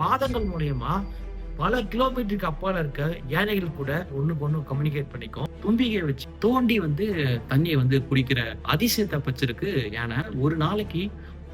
பாதங்கள் மூலியமா பல கிலோமீட்டருக்கு அப்பால இருக்க யானைகள் கூட ஒண்ணுக்கு ஒண்ணு கம்யூனிகேட் பண்ணிக்கும். தும்பிகை வச்சு தோண்டி வந்து தண்ணியை வந்து குடிக்கிற அதிசயத்தை பச்சிருக்கு யானை. ஒரு நாளைக்கு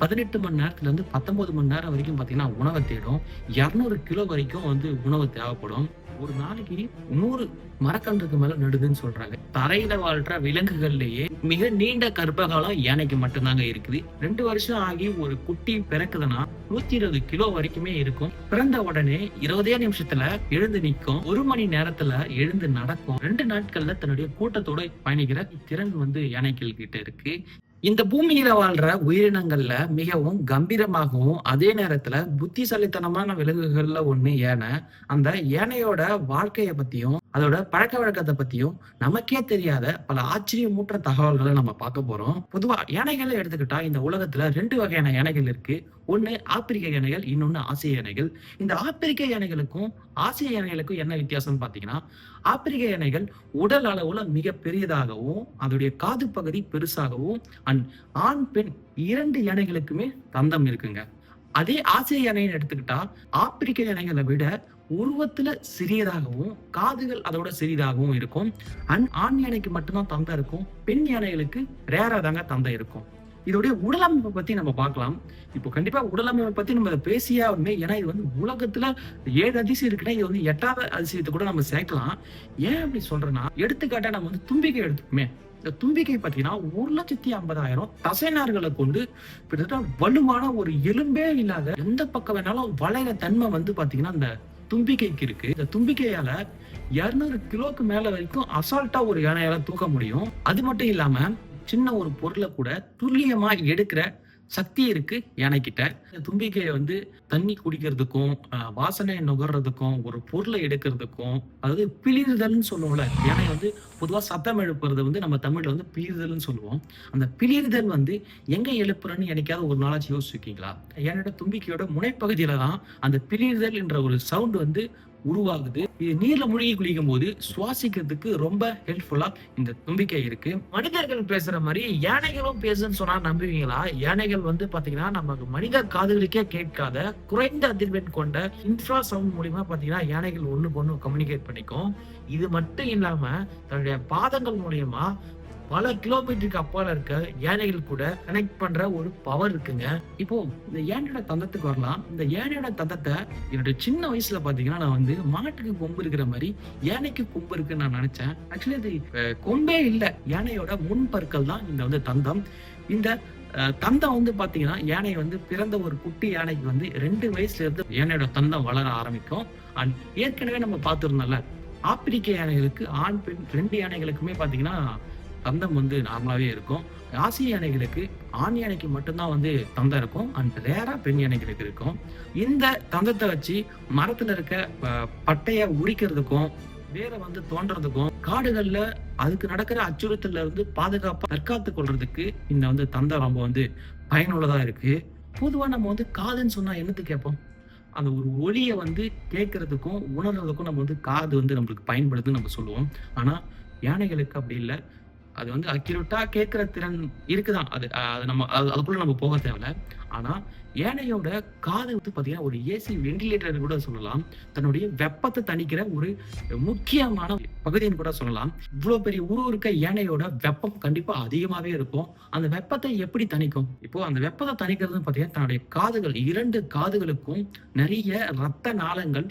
பதினெட்டு மணி நேரத்துல இருந்து பத்தொன்பது மணி நேரம் வரைக்கும் பாத்தீங்கன்னா உணவை தேடும். இரநூறு கிலோ வரைக்கும் வந்து உணவு தேவைப்படும். ஒரு நாளைக்கு நூறு மரக்கன்றுக்கு மேல நடுதுன்னு சொல்றாங்க. தரையில வாழ்ற விலங்குகள்லயே மிக நீண்ட கர்ப்பகாலம் யானைக்கு மட்டும்தாங்க இருக்குது. ரெண்டு வருஷம் ஆகி ஒரு குட்டி பிறக்குதுன்னா நூத்தி இருபது கிலோ வரைக்குமே இருக்கும். பிறந்த உடனே இருபதே நிமிஷத்துல எழுந்து நிற்கும். ஒரு மணி நேரத்துல எழுந்து நடக்கும். ரெண்டு நாட்கள்ல தன்னுடைய கூட்டத்தோட பயணிக்கிற திறன் வந்து யானைகள் கிட்ட இருக்கு. இந்த பூமியில வாழ்ற உயிரினங்கள்ல மிகவும் கம்பீரமாகவும் அதே நேரத்துல புத்திசாலித்தனமான விலங்குகள்ல ஒண்ணு ஏனை அந்த யானையோட வாழ்க்கைய பத்தியும் அதோட பழக்க வழக்கத்தை பத்தியும் நமக்கே தெரியாத பல ஆச்சரியமூற்ற தகவல்களை நம்ம பார்க்க போறோம். பொதுவா யானைகளை எடுத்துக்கிட்டா இந்த உலகத்துல ரெண்டு வகையான யானைகள் இருக்கு. ஒன்னு ஆப்பிரிக்க யானைகள் இன்னொன்னு ஆசிய யானைகள். இந்த ஆப்பிரிக்க யானைகளுக்கும் ஆசிய யானைகளுக்கும் என்ன வித்தியாசம்னு பாத்தீங்கன்னா ஆப்பிரிக்க யானைகள் உடல் அளவுல மிக பெரியதாகவும் அதோடைய காது பகுதி பெருசாகவும் அண்ட் ஆண் பெண் இரண்டு யானைகளுக்குமே தந்தம் இருக்குங்க. அதே ஆசிய யானைன்னு எடுத்துக்கிட்டா ஆப்பிரிக்க யானைகளை விட உருவத்துல சிறியதாகவும் காதுகள் அதோட சிறியதாகவும் இருக்கும். அண்ட் ஆண் யானைக்கு மட்டும்தான் தந்தை இருக்கும். பெண் யானைகளுக்கு ரேரா தாங்க தந்தை இருக்கும். இதோடைய உடலமைப்பை பத்தி நம்ம பார்க்கலாம். இப்போ கண்டிப்பா உடலமைப்பை பத்தி நம்ம பேசியே ஆகணுமே ஏன்னா இது வந்து உலகத்துல ஏழு அதிசயம் இருக்குன்னா இது வந்து எட்டாவது அதிசயத்தை கூட நம்ம சேர்க்கலாம். ஏன் அப்படி சொல்றேன்னா எடுத்துக்காட்டா நம்ம வந்து தும்பிக்கை எடுத்துக்குமே. இந்த தும்பிக்கை பார்த்தீங்கன்னா ஒரு லட்சத்தி ஐம்பதாயிரம் தசைநார்களை கொண்டு கிட்டத்தட்ட வலுவான ஒரு எலும்பே இல்லாத எந்த பக்கம் வேணாலும் வளைய தன்மை வந்து பாத்தீங்கன்னா இந்த தும்பிக்கைக்கு இருக்கு. இந்த தும்பிக்கையால இருநூறு கிலோக்கு மேல வரைக்கும் அசால்ட்டா ஒரு யானையால தூக்க முடியும். அது மட்டும் இல்லாம சின்ன ஒரு பொருளை கூட துல்லியமா எடுக்கிற சக்தி இருக்கு யானைக்கிட்ட. இந்த தும்பிக்கையை வந்து தண்ணி குடிக்கிறதுக்கும் வாசனை நுகர்றதுக்கும் ஒரு பொருளை எடுக்கிறதுக்கும் அதாவது பிளிறுதல்னு சொல்லுவோம்ல யானை வந்து பொதுவாக சத்தம் எழுப்புறது வந்து நம்ம தமிழ்ல வந்து பிளிறுதல்னு சொல்லுவோம். அந்த பிளிறுதல் வந்து எங்க எழுப்புறன்னு என்னைக்காவது ஒரு நாளாச்சு யோசிச்சிருக்கீங்களா? என்னோட தும்பிக்கையோட முனைப்பகுதியில தான் அந்த பிளிறுதல் என்ற ஒரு சவுண்ட் வந்து உருவாகுது. இது நீர்ல மூழ்கி குளிக்கும் போது சுவாசிக்கிறதுக்கு ரொம்ப ஹெல்ப்ஃபுல்லா இந்த தும்பிக்கை இருக்கு. மனிதர்கள் பேசுற மாதிரி யானைகளும் பேசுன்னு சொன்னா நம்புவீங்களா? யானைகள் வந்து பாத்தீங்கன்னா நமக்கு மனித காதுகளுக்கே கேட்காத குறைந்த அதிர்வெண் கொண்ட இன்ஃப்ரா சவுண்ட் மூலியமா பாத்தீங்கன்னா யானைகள் ஒண்ணுக்கு ஒண்ணு கம்யூனிகேட் பண்ணிக்கும். இது மட்டும் இல்லாம தன்னுடைய பாதங்கள் மூலியமா பல கிலோமீட்டருக்கு அப்பால இருக்க யானைகள் கூட கனெக்ட் பண்ற ஒரு பவர் இருக்குங்க. இப்போ இந்த யானையோட தந்தத்துக்கு வரலாம். இந்த யானையோட தந்தத்தை என்னுடைய சின்ன வயசுல பாத்தீங்கன்னா நான் வந்து மாட்டுக்கு கொம்பு இருக்கிற மாதிரி யானைக்கு கொம்பு இருக்குன்னு நான் நினைச்சேன். ஆக்சுவலி அது கொம்பே இல்லை. யானையோட முன் பற்கள் தான் இந்த வந்து தந்தம். இந்த தந்தம் வந்து பாத்தீங்கன்னா யானை வந்து பிறந்த ஒரு குட்டி யானைக்கு வந்து ரெண்டு வயசுல இருந்து யானையோட தந்தம் வளர ஆரம்பிக்கும். அண்ட் ஏற்கனவே நம்ம பார்த்துருந்தோம்ல ஆப்பிரிக்க யானைகளுக்கு ஆண் பெண் ரெண்டு யானைகளுக்குமே பாத்தீங்கன்னா தந்தம் வந்து நார்மலாகவே இருக்கும். ஆசிய யானைகளுக்கு ஆண் யானைக்கு மட்டும்தான் வந்து தந்தம் இருக்கும். அண்ட் ரேரா பெண் யானைகளுக்கு இருக்கும். இந்த தந்தத்தை வச்சு மரத்தில் இருக்க பட்டையை உரிக்கிறதுக்கும் வேற வந்து தோன்றதுக்கும் காடுகள்ல அதுக்கு நடக்கிற அச்சுறுத்தல இருந்து பாதுகாப்பா தற்காத்து கொள்றதுக்கு இந்த வந்து தந்தம் ரொம்ப வந்து பயனுள்ளதா இருக்கு. பொதுவா நம்ம வந்து காதுன்னு சொன்னா என்னது கேட்போம்? அந்த ஒரு ஒளியை வந்து கேட்கறதுக்கும் உணர்றதுக்கும் நம்ம வந்து காது வந்து நம்மளுக்கு பயன்படுதுன்னு நம்ம சொல்லுவோம். ஆனா யானைகளுக்கு அப்படி இல்லை. அது வந்து அக்யூரேட்டா கேட்கிற திறன் இருக்குதான். அது அது நம்ம அது- அதுக்குள்ள நம்ம போக தேவையில்ல. ஆனா ஏனையோட காது வந்து பாத்தீங்கன்னா ஒரு ஏசி வெண்டிலேட்டர் கூட சொல்லலாம். தன்னுடைய வெப்பத்தை தணிக்கிற ஒரு முக்கியமான பகுதின்னு கூட சொல்லலாம். இவ்வளவு பெரிய உரு இருக்க யானையோட வெப்பம் கண்டிப்பா அதிகமாவே இருக்கும். அந்த வெப்பத்தை எப்படி தணிக்கும்? இப்போ அந்த வெப்பத்தை தணிக்கிறதுன்னு பாத்தீங்கன்னா தன்னுடைய காதுகள் இரண்டு காதுகளுக்கும் நிறைய ரத்த நாளங்கள்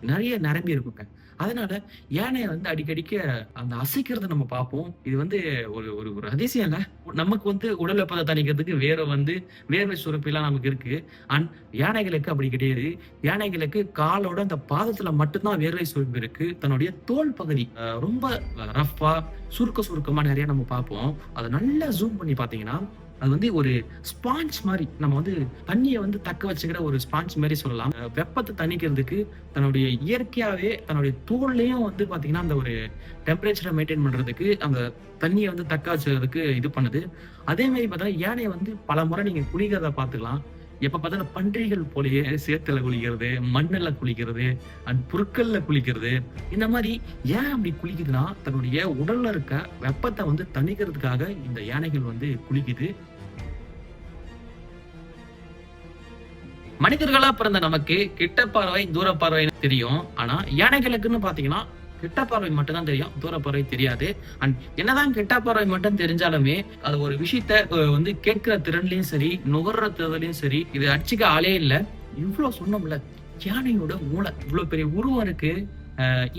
நிறைய நிரம்பி இருக்குங்க. அதனால யானையை வந்து அடிக்கடிக்க அந்த அசைக்கிறத நம்ம பார்ப்போம். இது வந்து ஒரு ஒரு ஒரு அதிசயம் இல்ல. நமக்கு வந்து உடல் வெப்பத்தை தணிக்கிறதுக்கு வேற வந்து வேர்வை சுரப்பிலாம் நமக்கு இருக்கு. அண்ட் யானைகளுக்கு அப்படி கிடையாது. யானைகளுக்கு காலோட அந்த பாதத்துல மட்டும்தான் வேர்வை சுரப்பு இருக்கு. தன்னுடைய தோல் பகுதி ரொம்ப ரஃப்பா சுருக்க சுருக்கமா நிறைய நம்ம பார்ப்போம். அதை நல்லா ஜூம் பண்ணி பார்த்தீங்கன்னா அது வந்து ஒரு ஸ்பாஞ்ச் மாதிரி நம்ம வந்து தண்ணியை வந்து தக்க வச்சுக்கிற ஒரு ஸ்பாஞ்ச் மாதிரி சொல்லலாம். வெப்பத்தை தணிக்கிறதுக்கு தன்னுடைய இயற்கையாகவே தன்னுடைய தோல்லையும் வந்து பார்த்தீங்கன்னா அந்த ஒரு டெம்பரேச்சரை மெயின்டைன் பண்றதுக்கு அந்த தண்ணியை வந்து தக்க வச்சுக்கிறதுக்கு இது பண்ணுது. அதே மாதிரி பார்த்தா யானையை வந்து பல முறை நீங்க குளிக்கிறத பார்த்துக்கலாம். எப்ப பார்த்தா பன்றிகள் போலயே சேத்துல குளிக்கிறது மண்ணுல குளிக்கிறது அண்ட் புற்கள்ல குளிக்கிறது. இந்த மாதிரி ஏன் அப்படி குளிக்குதுன்னா தன்னுடைய உடல்ல இருக்க வெப்பத்தை வந்து தணிக்கிறதுக்காக இந்த யானைகள் வந்து குளிக்குது. மனிதர்களா பிறந்த நமக்கு கிட்ட பார்வை தூர பார்வை தெரியும். ஆனா யானைகளுக்குன்னு பாத்தீங்கன்னா கிட்ட பார்வை மட்டும் தான் தெரியும். தூர பார்வை தெரியாது. அண்ட் என்னதான் கிட்ட பார்வை மட்டும் தெரிஞ்சாலுமே அது ஒரு விஷயத்த வந்து கேட்கிற திறன்லயும் சரி நுகர்ற திறன்லயும் சரி இது அடிச்சுக்க ஆளே இல்லை. இவ்வளவு சொன்னோம்ல யானையோட மூளை இவ்வளவு பெரிய உருவம் இருக்கு.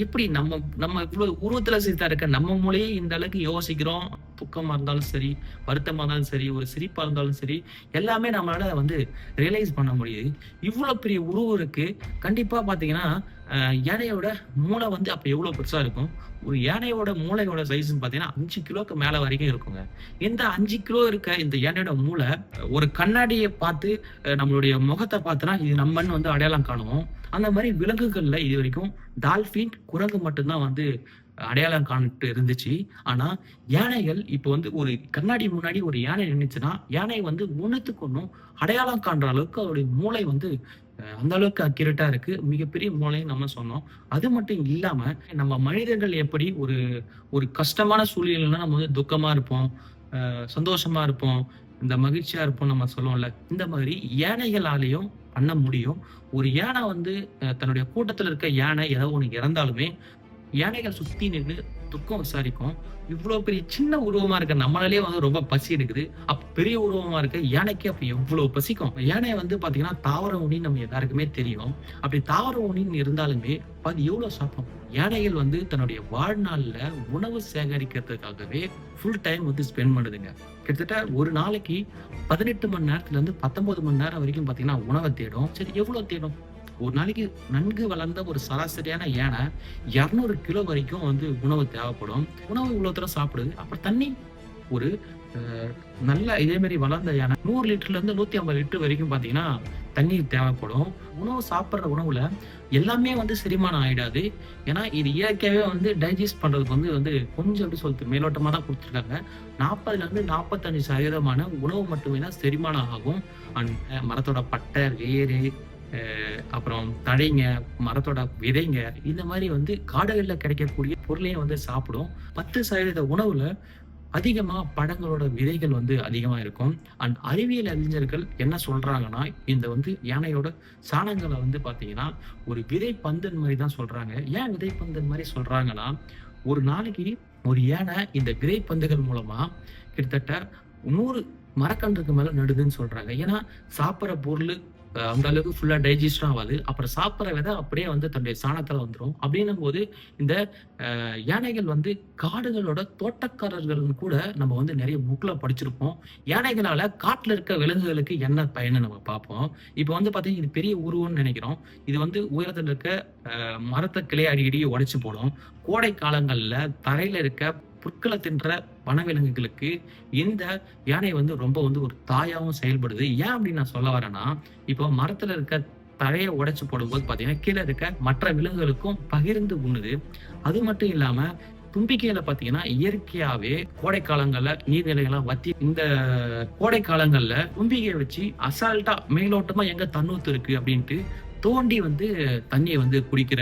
எப்படி நம்ம நம்ம இவ்வளவு உருவத்துல சிரித்தா இருக்க நம்ம மூலையே இந்த அளவுக்கு யோசிக்கிறோம். துக்கமா இருந்தாலும் சரி வருத்தமா இருந்தாலும் சரி ஒரு சிரிப்பா இருந்தாலும் சரி எல்லாமே நம்மளால வந்து ரியலைஸ் பண்ண முடியுது. இவ்வளவு பெரிய உருவம் இருக்கு. கண்டிப்பா பாத்தீங்கன்னா யானையோட மூளை வந்து அப்போ எவ்வளோ பெருசாக இருக்கும்? ஒரு யானையோட மூளையோட சைஸ்ன்னு பார்த்தீங்கன்னா அஞ்சு கிலோக்கு மேலே வரைக்கும் இருக்குங்க. இந்த அஞ்சு கிலோ இருக்க இந்த யானையோட மூளை ஒரு கண்ணாடியை பார்த்து நம்மளுடைய முகத்தை பார்த்தனா இது நம்மன்னு வந்து அடையாளம் காணுவோம். அந்த மாதிரி விலங்குகளில் இது வரைக்கும் டால்ஃபின் குரங்கு மட்டும்தான் வந்து அடையாளம் காணிட்டு இருந்துச்சு. ஆனா யானைகள் இப்போ வந்து ஒரு கண்ணாடி முன்னாடி ஒரு யானை நின்றுச்சுன்னா யானை வந்து ஒன்றுத்துக்கு ஒன்றும் அடையாளம் காண்ற அளவுக்கு அவருடைய மூளை வந்து அந்த அளவுக்கு அக்யூரேட்டா இருக்கு. மிகப்பெரிய மூளைன்னு நம்ம சொன்னோம். அது மட்டும் இல்லாம நம்ம மனிதர்கள் எப்படி ஒரு ஒரு கஷ்டமான சூழ்நிலைன்னா நம்ம வந்து துக்கமா இருப்போம் சந்தோஷமா இருப்போம் இந்த மகிழ்ச்சியா இருப்போம் நம்ம சொல்லுவோம்ல இந்த மாதிரி யானைகளாலையும் பண்ண முடியும். ஒரு யானை வந்து தன்னுடைய கூட்டத்துல இருக்க யானை ஏதோ ஒண்ணு இறந்தாலுமே யானைகள் சுத்தி நின்று துக்கம் விசாரிக்கும். இவ்வளோ பெரிய சின்ன உருவமா இருக்க நம்மளாலே வந்து ரொம்ப பசி எடுக்குது. அப்போ பெரிய உருவமா இருக்க யானைக்கு அப்போ எவ்வளோ பசிக்கும். யானை வந்து பார்த்தீங்கன்னா தாவர உணி நம்ம எல்லாருக்குமே தெரியும். அப்படி தாவர உணின்னு இருந்தாலுமே அது எவ்வளோ சாப்பிடும்? யானைகள் வந்து தன்னுடைய வாழ்நாளில் உணவு சேகரிக்கிறதுக்காகவே ஃபுல் டைம் வந்து ஸ்பெண்ட் பண்ணுதுங்க. கிட்டத்தட்ட ஒரு நாளைக்கு பதினெட்டு மணி நேரத்துல இருந்து பத்தொன்பது மணி நேரம் வரைக்கும் பார்த்தீங்கன்னா உணவை தேடும். சரி எவ்வளோ தேடும்? ஒரு நாளைக்கு நன்கு வளர்ந்த ஒரு சராசரியான யானை இரநூறு கிலோ வரைக்கும் வந்து உணவு தேவைப்படும். உணவு இவ்வளோ தூரம் சாப்பிடுது. அப்புறம் தண்ணி ஒரு நல்ல இதே மாதிரி வளர்ந்த யானை நூறு லிட்டர்ல இருந்து நூத்தி ஐம்பது லிட்டர் வரைக்கும் பார்த்தீங்கன்னா தண்ணீர் தேவைப்படும். உணவு சாப்பிடுற உணவுல எல்லாமே வந்து செரிமானம் ஆயிடாது. ஏன்னா இது இயற்கையாகவே வந்து டைஜஸ்ட் பண்றதுக்கு வந்து வந்து கொஞ்சம் எப்படி சொல்லிட்டு மேலோட்டமா தான் கொடுத்துருக்காங்க. நாற்பதுல இருந்து நாற்பத்தஞ்சு சதவீதமான உணவு மட்டுமே தான் செரிமானம் ஆகும். அண்ட் மரத்தோட பட்டை வேறு அப்புறம் தழைங்க மரத்தோட விதைங்க இந்த மாதிரி வந்து காடுகளில் கிடைக்கக்கூடிய பொருளையும் வந்து சாப்பிடும். பத்து சதவீத உணவுல அதிகமாக பழங்களோட விதைகள் வந்து அதிகமாக இருக்கும். அண்ட் அறிவியல் அறிஞர்கள் என்ன சொல்றாங்கன்னா இந்த வந்து யானையோட சாணங்களை வந்து பார்த்தீங்கன்னா ஒரு விதை பந்தன் மாதிரி தான் சொல்றாங்க. ஏன் விதை பந்தன் மாதிரி சொல்றாங்கன்னா ஒரு நாளைக்கு ஒரு யானை இந்த விதை பந்துகள் மூலமா கிட்டத்தட்ட நூறு மரக்கன்றுக்கு மேலே நடுதுன்னு சொல்றாங்க. ஏன்னா சாப்பிட்ற பொருள் அந்த அளவுக்கு ஃபுல்லா டைஜஸ்டும் ஆகாது அப்புறம் சாப்பிட்ற விதை அப்படியே வந்து தன்னுடைய சாணத்துல வந்துடும் அப்படின்னும் போது இந்த யானைகள் வந்து காடுகளோட தோட்டக்காரர்கள்னு கூட நம்ம வந்து நிறைய புக்ல படிச்சிருப்போம். யானைகளால காட்டுல இருக்க விலங்குகளுக்கு என்ன பயன்னு நம்ம பார்ப்போம். இப்போ வந்து பாத்தீங்கன்னா இது பெரிய உருவம்னு நினைக்கிறோம். இது வந்து உயரத்தில் இருக்க மரத்தை கிளை அடிக்கடி உடைச்சு போடும். கோடை காலங்கள்ல தரையில இருக்க புற்களை தின்ற வனவிலங்குகளுக்கு இந்த யானை வந்து ரொம்ப வந்து ஒரு தாயாகவும் செயல்படுது. ஏன் அப்படின்னு நான் சொல்ல வரேன்னா இப்போ மரத்துல இருக்க தழையை உடைச்சு போடும்போது பார்த்தீங்கன்னா கீழே இருக்க மற்ற விலங்குகளுக்கும் பகிர்ந்து உண்ணுது. அது மட்டும் இல்லாம தும்பிக்கையில பாத்தீங்கன்னா இயற்கையாவே கோடை காலங்கள்ல நீர்நிலைகள்லாம் வத்தி இந்த கோடை காலங்கள்ல தும்பிக்கையை வச்சு அசால்ட்டா மேலோட்டமா எங்க தன்னூத்து இருக்கு அப்படின்ட்டு தோண்டி வந்து தண்ணியை வந்து குடிக்கிற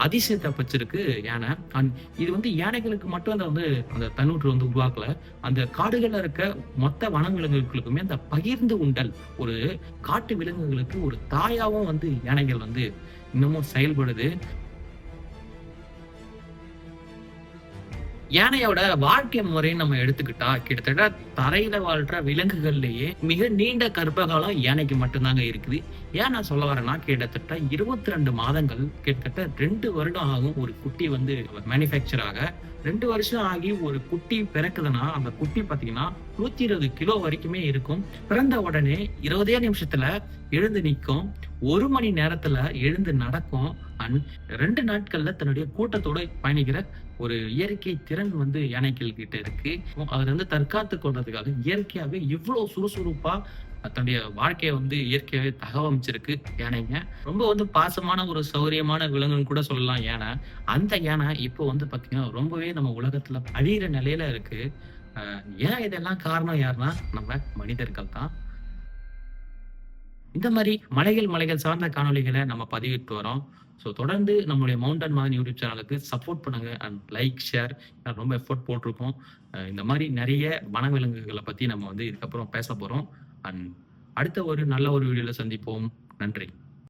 அதிசயத்தை வச்சிருக்கு யானை. அண்ட் இது வந்து யானைகளுக்கு மட்டும் அந்த வந்து அந்த தன்னூற்று வந்து உருவாக்கல. அந்த காடுகள்ல இருக்க மொத்த வனவிலங்குகளுக்குமே அந்த பகிர்ந்து உண்டல் ஒரு காட்டு விலங்குகளுக்கு ஒரு தாயாவும் வந்து யானைகள் வந்து இன்னமும் செயல்படுது. யானையோட வாழ்க்கை முறைன்னு நம்ம எடுத்துக்கிட்டா கிட்டத்தட்ட தரையில வாழ்ற விலங்குகள்லயே மிக நீண்ட கர்ப்பகாலம் யானைக்கு மட்டும்தாங்க இருக்குது. ஏன் நான் சொல்ல வரேன்னா கிட்டத்தட்ட இருபத்தி ரெண்டு மாதங்கள் கிட்டத்தட்ட ரெண்டு வருடம் ஆகும் ஒரு குட்டி வந்து மேனுஃபேக்சர் ஆக. ரெண்டு வருஷம் ஆகி ஒரு குட்டி பிறக்குதுன்னா அந்த குட்டி பாத்தீங்கன்னா நூத்தி இருபது கிலோ வரைக்குமே இருக்கும். பிறந்த உடனே இருபதே நிமிஷத்துல எழுந்து நிற்கும். ஒரு மணி நேரத்துல எழுந்து நடக்கும். அண்ட் ரெண்டு நாட்கள்ல தன்னுடைய கூட்டத்தோட பயணிக்கிற ஒரு இயற்கை திறன் வந்து யானைகள் கிட்ட இருக்கு. அதுல இருந்து தற்காத்து கொள்றதுக்காக இயற்கையாவே இவ்வளவு சுறுசுறுப்பா தன்னுடைய வாழ்க்கையை வந்து இயற்கையாகவே தகவமைச்சிருக்கு யானைங்க. ரொம்ப வந்து பாசமான ஒரு சௌரியமான விலங்குன்னு கூட சொல்லலாம் யானை. அந்த யானை இப்போ வந்து பாத்தீங்கன்னா ரொம்பவே நம்ம உலகத்துல அழியிற நிலையில இருக்கு. ஏன் இதெல்லாம் காரணம் யாருன்னா நம்ம மனிதர்கள் தான். இந்த மாதிரி மலைகள் மலைகள் சார்ந்த காணொளிகளை நம்ம பதிவிட்டு வரோம். ஸோ தொடர்ந்து நம்மளுடைய மவுண்டன் மாதிரி யூடியூப் சேனலுக்கு சப்போர்ட் பண்ணுங்க அண்ட் லைக் ஷேர் ரொம்ப எஃபோர்ட் போட்டிருக்கோம். இந்த மாதிரி நிறைய வனவிலங்குகளை பற்றி நம்ம வந்து இதுக்கப்புறம் பேச போகிறோம் அண்ட் அடுத்த ஒரு நல்ல ஒரு வீடியோவில் சந்திப்போம். நன்றி.